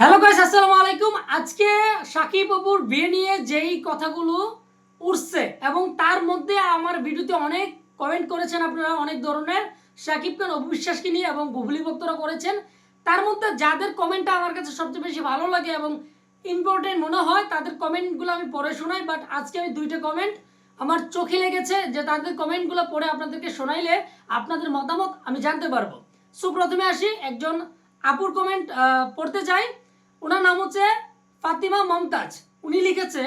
Hello guys আসসালামু আলাইকুম। আজকে সাকিব বাবুর বিয়ে নিয়ে যেই কথাগুলো উঠছে এবং তার মধ্যে আমার ভিডিওতে অনেক কমেন্ট করেছেন আপনারা, অনেক ধরনের। সাকিব খান অবিশ্বাসকে নিয়ে এবং বুবলি ভক্তরা করেছেন। তার মধ্যে যাদের কমেন্টটা আমার কাছে সবচেয়ে বেশি ভালো লাগে এবং ইম্পর্টেন্ট মনে হয়, তাদের কমেন্টগুলো আমি পড়ে শোনাই বাট আজকে আমি দুইটা কমেন্ট আমার চোখে লেগেছে যে তাদের কমেন্টগুলো পড়ে আপনাদেরকে শোনাইলে আপনাদের মতামত আমি জানতে পারব। সো প্রথমে আসি, একজন আপুর কমেন্ট পড়তে চাই ওনার নাম হচ্ছে ফাতিমা মমতাজ। উনি লিখেছে,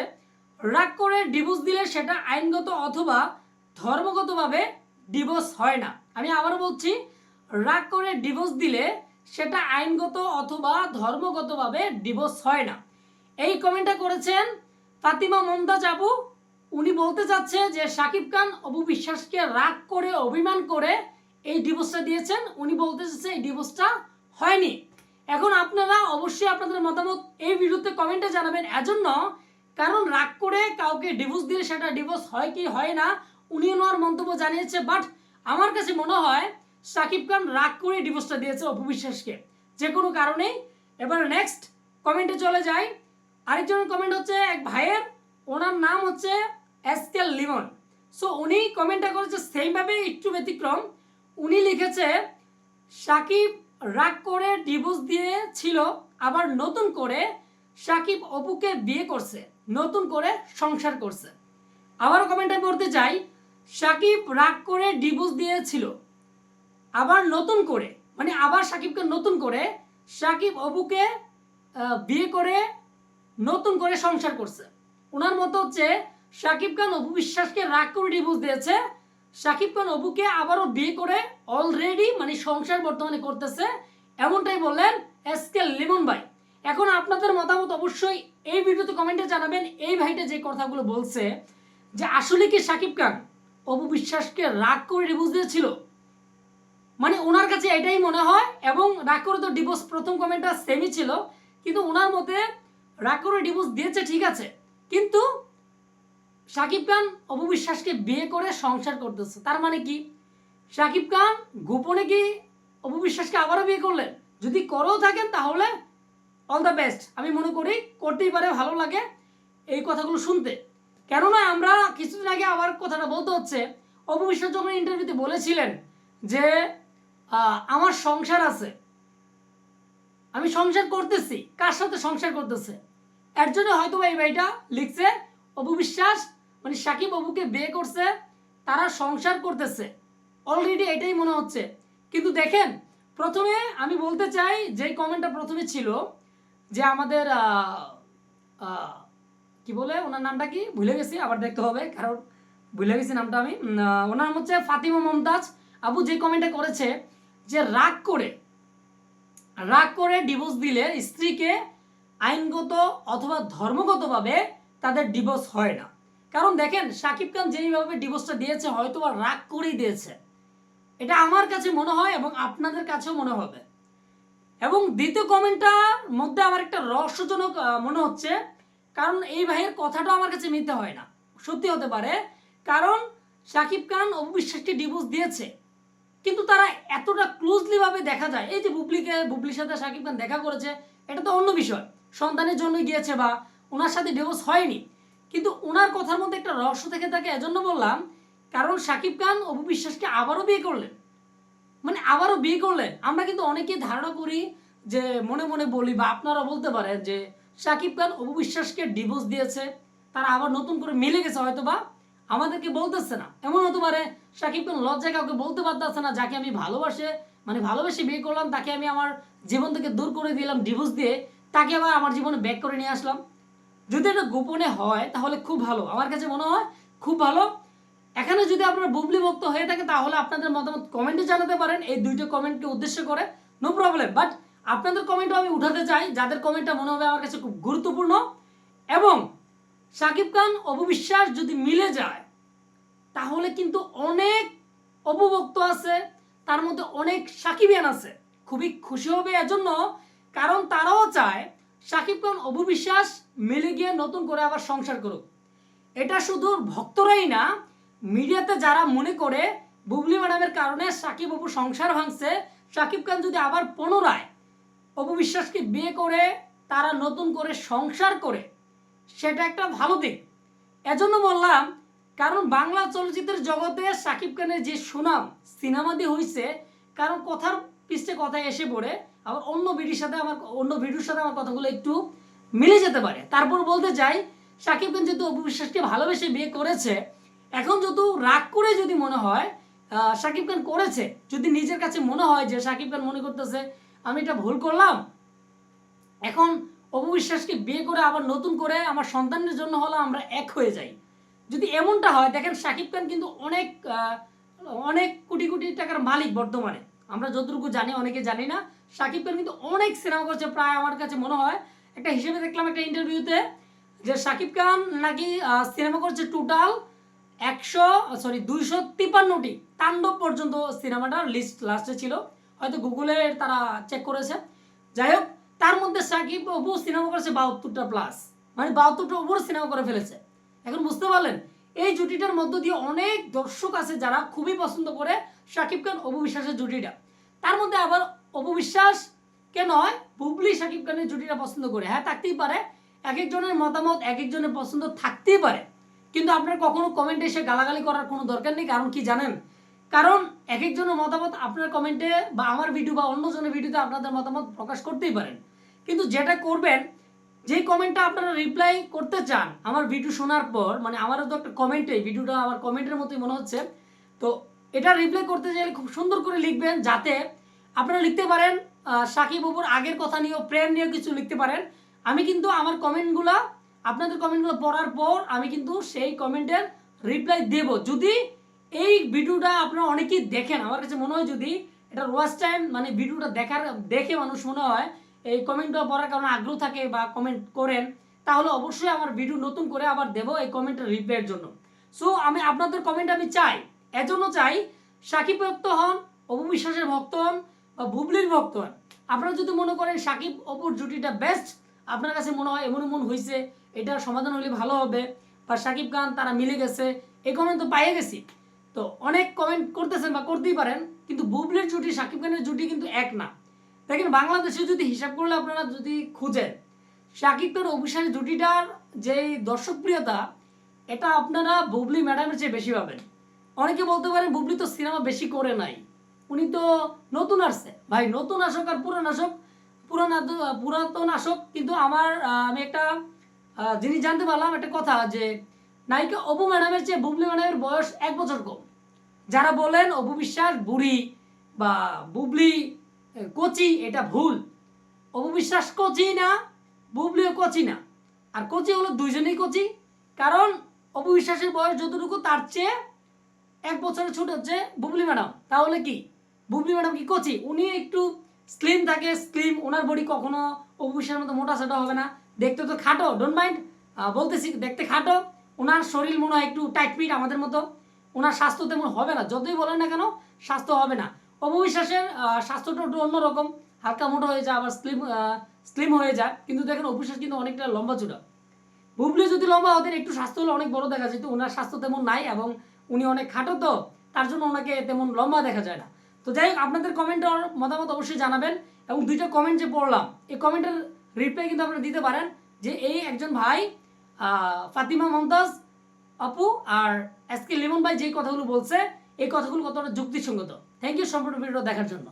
রাগ করে ডিভোর্স দিলে সেটা আইনগত অথবা ধর্মগতভাবে ডিভোর্স হয় না। আমি আবারও বলছি, রাগ করে ডিভোর্স দিলে সেটা আইনগত অথবা ধর্মগতভাবে ডিভোর্স হয় না। এই কমেন্টটা করেছেন ফাতিমা মমতাজ আপু। উনি বলতে চাচ্ছে যে সাকিব খান, অপু বিশ্বাসকে রাগ করে অভিমান করে এই ডিভোর্সটা দিয়েছেন। উনি বলতে চাচ্ছে, এই ডিভোর্সটা হয়নি। এখন আপনারা অবশ্যই আপনাদের মতামত এই ভিডিওতে কমেন্টে জানাবেন। এজন্য কারণ রাগ করে কাউকে ডিভোর্স দিলে সেটা ডিভোর্স হয় কি হয় না, উনি ওনার মন্তব্য জানিয়েছে। বাট আমার কাছে মনে হয় সাকিব খান রাগ করে ডিভোর্সটা দিয়েছে অপু বিশ্বাসকে। যে কোনো কারণেই। এবার নেক্সট কমেন্টে চলে যাই। আরেকজনের কমেন্ট হচ্ছে এক ভাইয়ের। ওনার নাম হচ্ছে এসকেল লিমন। সো উনি কমেন্টটা করেছে সেইভাবে একটু ব্যতিক্রম। উনি লিখেছে, সাকিব রাগ করে ডিভোর্স দিয়েছিল আবার নতুন করে সাকিব অপুকে বিয়ে করছে, নতুন করে সংসার করছে। আবার কমেন্টে পড়তে চাই সাকিব রাগ করে ডিভোর্স দিয়েছিল আবার নতুন করে মানে আবার সাকিবকে নতুন করে সাকিব অপুকে বিয়ে করে নতুন করে সংসার করছে। ওনার মতো হচ্ছে সাকিব খান অপু বিশ্বাসকে রাগ করে ডিভোর্স দিয়েছে সাকিব খান অপুকে আবারও বিয়ে করে অলরেডি মানে সংসার বর্তমানে করতেছে। এমনটাই বললেন এস কে লিমন ভাই। এখন আপনাদের মতামত অবশ্যই এই ভিডিওতে কমেন্টে জানাবেন। এই ভাইটা যে কথাগুলো বলছে যে আসলে কি সাকিব খান অপু বিশ্বাসকে রাগ করে ডিভোর্স দিয়েছিল? মানে ওনার কাছে এটাই মনে হয় এবং রাগ করে তো ডিভোর্স প্রথম কমেন্টটা সেমই ছিল। কিন্তু ওনার মতে রাগ করে ডিভোর্স দিয়েছে, ঠিক আছে। কিন্তু সাকিব খান অপবিশ্বাসকে বিয়ে করে সংসার করতেছে। তার মানে কি? সাকিব খান গোপনে কি অপবিশ্বাসকে আবারও বিয়ে করলেন? যদি করেও থাকেন তাহলে অল দ্য বেস্ট আমি মনে করি করতেই পারে, ভালো লাগে এই কথাগুলো শুনতে। কেননা আমরা কিছুদিন আগে আবার কথাটা বলতে হচ্ছে, অপবিশ্বাস যখন ইন্টারভিউতে বলেছিলেন যে আমার সংসার আছে, আমি সংসার করতেছি, কার সাথে সংসার করতেছে? এর জন্য হয়তো এই বাড়িটা লিখছে অপু বিশ্বাস মানে সাকিব অপুকে বিয়ে করছে, তারা সংসার করতেছে। অলরেডি এটাই মনে হচ্ছে। কিন্তু দেখেন, প্রথমে আমি বলতে চাই যে কমেন্টটা প্রথমে ছিল, যে আমাদের কি বলে, ওনার নামটা কি? ভুলে গেছি, আবার দেখতে হবে, কারণ ভুলে গেছি নামটা আমি। ওনার নাম হচ্ছে ফাতিমা মমতাজ। আবু যে কমেন্টটা করেছে, যে রাগ করে রাগ করে ডিভোর্স দিলে স্ত্রীকে আইনগত অথবা ধর্মগতভাবে তাদের ডিভোর্স হয় না। কারণ দেখেন, সাকিব খান যেইভাবে ডিভোর্সটা দিয়েছে হয়তো বা রাগ করেই দিয়েছে। এটা আমার কাছে মনে হয় এবং আপনাদের কাছেও মনে হবে। এবং দ্বিতীয় কমেন্টটার মধ্যে আমার একটা রহস্যজনক মনে হচ্ছে, কারণ এই ভাইয়ের কথাটা আমার কাছে মিথ্যে হয় না। সত্যি হতে পারে, কারণ সাকিব খান অবিশ্বাসকে ডিভোর্স দিয়েছে। কিন্তু তারা এতটা ক্লোজলি ভাবে দেখা যায়, এই যে বুবলিকে, বুবলির সাথে সাকিব খান দেখা করেছে, এটা তো অন্য বিষয়। সন্তানের জন্য গিয়েছে বা ওনার সাথে ডিভোর্স হয়নি। কিন্তু ওনার কথার মধ্যে একটা রহস্য থেকে থাকে এজন্য বললাম, কারণ সাকিব খান অপু বিশ্বাসকে আবারও বিয়ে করলেন। মানে আবারও বিয়ে করলেন। আমরা কিন্তু অনেকেই ধারণা করি যে মনে মনে বলি বা আপনারা বলতে পারেন যে সাকিব খান অপু বিশ্বাসকে ডিভোর্স দিয়েছে, তারা আবার নতুন করে মিলে গেছে হয়তো বা আমাদেরকে বলতেছে না। এমন হতে পারে সাকিব খান লজ্জায় কাউকে বলতে পারতেছে না, যাকে আমি ভালোবাসে মানে ভালোবেসে বিয়ে করলাম, তাকে আমি আমার জীবন থেকে দূর করে দিলাম ডিভোর্স দিয়ে, তাকে আবার আমার জীবনে ব্যাক করে নিয়ে আসলাম। যদি এটা গোপনে হয়, তাহলে খুব ভালো। আমার কাছে মনে হয় খুব ভালো। এখানে যদি আপনার বুবলি ভক্ত হয়ে থাকে, তাহলে আপনাদের মতামত কমেন্টে জানাতে পারেন। এই দুইটা কমেন্টকে উদ্দেশ্য করে নো প্রবলেম বাট আপনাদের কমেন্টও আমি উঠাতে চাই, যাদের কমেন্টটা মনে হবে আমার কাছে খুব গুরুত্বপূর্ণ। এবং সাকিব খান অপবিশ্বাস যদি মিলে যায়, তাহলে কিন্তু অনেক অপভক্ত আছে, তার মধ্যে অনেক সাকিবিয়ান আছে। খুবই খুশি হবে এজন্য, কারণ তারাও চায় সাকিব খান অপবিশ্বাস মিলে গিয়ে নতুন করে আবার সংসার করুক। এটা শুধু ভক্তরাই না, মিডিয়াতে যারা মনে করে বুবলি ম্যাডামের কারণে সাকিব অপু সংসার ভাঙছে, সাকিব খান যদি আবার পুনরায় অপবিশ্বাসকে বিয়ে করে, তারা নতুন করে সংসার করে, সেটা একটা ভালো দিক। এজন্য বললাম, কারণ বাংলা চলচ্চিত্রের জগতে সাকিব খানের যে সুনাম সিনেমা হয়েছে কারণ কথার পিছনে কথা এসে পড়ে আবার অন্য ভিডিওর সাথে আমার, অন্য ভিডিওর সাথে আমার কথাগুলো একটু মিলে যেতে পারে। তারপর বলতে চাই, সাকিব খান যেহেতু অপু বিশ্বাসকে ভালোবেসে বিয়ে করেছে, এখন যেহেতু রাগ করে যদি মনে হয় সাকিব খান করেছে, যদি নিজের কাছে মনে হয় যে সাকিব খান মনে করতেছে, আমি এটা ভুল করলাম, এখন অপু বিশ্বাসকে বিয়ে করে আবার নতুন করে আমার সন্তানের জন্য হলো আমরা এক হয়ে যাই। যদি এমনটা হয়, দেখেন সাকিব খান কিন্তু অনেক অনেক কোটি কোটি টাকার মালিক বর্তমানে। আমরা যতটুকু জানি, অনেকে জানি না। সাকিব খান কিন্তু অনেক সিনেমা করছে, প্রায় আমার কাছে মনে হয়। একটা হিসেবে দেখলাম একটা ইন্টারভিউতে যে সাকিব খান নাকি সিনেমা করছে টোটাল একশো সরি দুইশো তিপ্পান্নটি তাণ্ডব পর্যন্ত সিনেমাটার লিস্ট লাস্টে ছিল। হয়তো গুগলে তারা চেক করেছে। যাই হোক, তার মধ্যে সাকিব অপু সিনেমা করেছে বাহাত্তরটা প্লাস মানে বাহাত্তরটা উপর সিনেমা করে ফেলেছে। এখন বুঝতে পারলেন? এই জুটিটার মধ্য দিয়ে অনেক দর্শক আছে যারা খুবই পছন্দ করে সাকিব খান অপু বিশ্বাসের জুটিটা। তার মধ্যে আবার অপু বিশ্বাস কে নয়, বুবলি সাকিব খানের জুটিটা পছন্দ করে। হ্যাঁ থাকতেই পারে। এক একজনের মতামত এক একজনের পছন্দ থাকতেই পারে। কিন্তু আপনার কখনো কমেন্টে এসে গালাগালি করার কোনো দরকার নেই, কারণ কি জানেন? কারণ এক একজনের মতামত আপনার কমেন্টে বা আমার ভিডিও বা অন্যজনের ভিডিওতে আপনাদের মতামত প্রকাশ করতেই পারেন। কিন্তু যেটা করবেন যে কমেন্টটা আপনারা রিপ্লাই করতে চান, আমার ভিডিও শোনার পর মানে আমারও তো একটা কমেন্টে ভিডিওটা আমার কমেন্টের মতোই মনে হচ্ছে, তো এটা রিপ্লাই করতে চাইলে খুব সুন্দর করে লিখবেন যাতে আপনারা লিখতে পারেন সাকিব বাবুর আগের কথা নিয়েও, প্রেম নিয়েও কিছু লিখতে পারেন। আমি কিন্তু আমার কমেন্টগুলো আপনাদের কমেন্টগুলো পড়ার পর আমি কিন্তু সেই কমেন্টের রিপ্লাই দেব। যদি এই ভিডিওটা আপনারা অনেকেই দেখেন, আমার কাছে মনে হয় যদি এটা ওয়াচ টাইম মানে ভিডিওটা দেখার, দেখে মানুষ মনে হয় এই কমেন্টটা পড়ার কারণে আগ্রহ থাকে বা কমেন্ট করেন, তাহলে অবশ্যই আমার ভিডিও নতুন করে আবার দেব এই কমেন্টের রিপ্লাইয়ের জন্য। সো আমি আপনাদের কমেন্ট আমি চাই, এজন্য চাই সাকিব ভক্ত হন, অপু বিশ্বাসের ভক্ত হন বা বুবলির ভক্ত হন। আপনারা যদি মনে করেন সাকিব অপুর জুটিটা বেস্ট আপনার কাছে মনে হয় এমন এমন হয়েছে এটার সমাধান হলে ভালো হবে বা সাকিব খান, তারা মিলে গেছে, এই কমেন্ট তো পাইয়ে গেছি। তো অনেক কমেন্ট করতেছেন বা করতেই পারেন, কিন্তু বুবলির জুটি, সাকিব খানের জুটি কিন্তু এক না। দেখেন বাংলাদেশে যদি হিসাব করলে আপনারা যদি খুঁজেন, শাকিব খান অভিষেক জুটিটার যে দর্শকপ্রিয়তা, এটা আপনারা বুবলি ম্যাডামের চেয়ে বেশি পাবেন। অনেকে বলতে পারেন বুবলি তো সিনেমা বেশি করে নাই। উনি তো নতুন আসছে। ভাই, নতুন আসক আর পুরান আসক, পুরান পুরাতন আসক, কিন্তু আমার আমি একটা জিনিস জানতে পারলাম, একটা কথা যে নায়িকা অপু ম্যাডামের চেয়ে বুবলি ম্যাডামের বয়স এক বছর কম। যারা বলেন অপু বিশ্বাস, বুড়ি বা বুবলি কচি, এটা ভুল। অপু বিশ্বাস কচি না, বুবলিও কচি না। আর কচি হলো দুইজনেই কচি, কারণ অপু বিশ্বাসের বয়স যতটুকু, তার চেয়ে এক বছরের ছোট হচ্ছে বুবলি ম্যাডাম। তাহলে কি? বুবলি ম্যাডাম কি কচি? উনি একটু স্লিম থাকে স্লিম ওনার বডি কখনো অপু মতো মোটা সোটা হবে না। দেখতে তো খাটো ডোন্ট মাইন্ড বলতেছি, দেখতে খাটো। ওনার শরীর মনে হয় একটু টাইট পিট আমাদের মতো। ওনার স্বাস্থ্য তেমন হবে না, যতই বলেন না কেন, স্বাস্থ্য হবে না। অপবিশ্বাসের স্বাস্থ্যটা একটু অন্যরকম। হালকা মোটো হয়ে যায়, আবার স্লিম স্লিম হয়ে যায়। কিন্তু দেখেন অপবিশ্বাস কিন্তু অনেকটা লম্বা চূড়া। বুবলি যদি লম্বা হতেন, একটু স্বাস্থ্য হলে অনেক বড় দেখা যায় যেত। ওনার স্বাস্থ্য তেমন নাই এবং উনি অনেক খাটো তো, তার জন্য ওনাকে তেমন লম্বা দেখা যায় না। তো যাই হোক, আপনাদের কমেন্টের মতামত অবশ্যই জানাবেন এবং দুইটা কমেন্ট যে পড়লাম, এই কমেন্টের রিপ্লাই কিন্তু আপনারা দিতে পারেন যে এই একজন ভাই ফাতিমা মমতাজ আপু আর এস কে লিমন ভাই যে কথাগুলো বলছে, এই কথাগুলো কতটা যুক্তিসঙ্গত। থ্যাংক ইউ সম্পূর্ণ ভিডিও দেখার জন্য।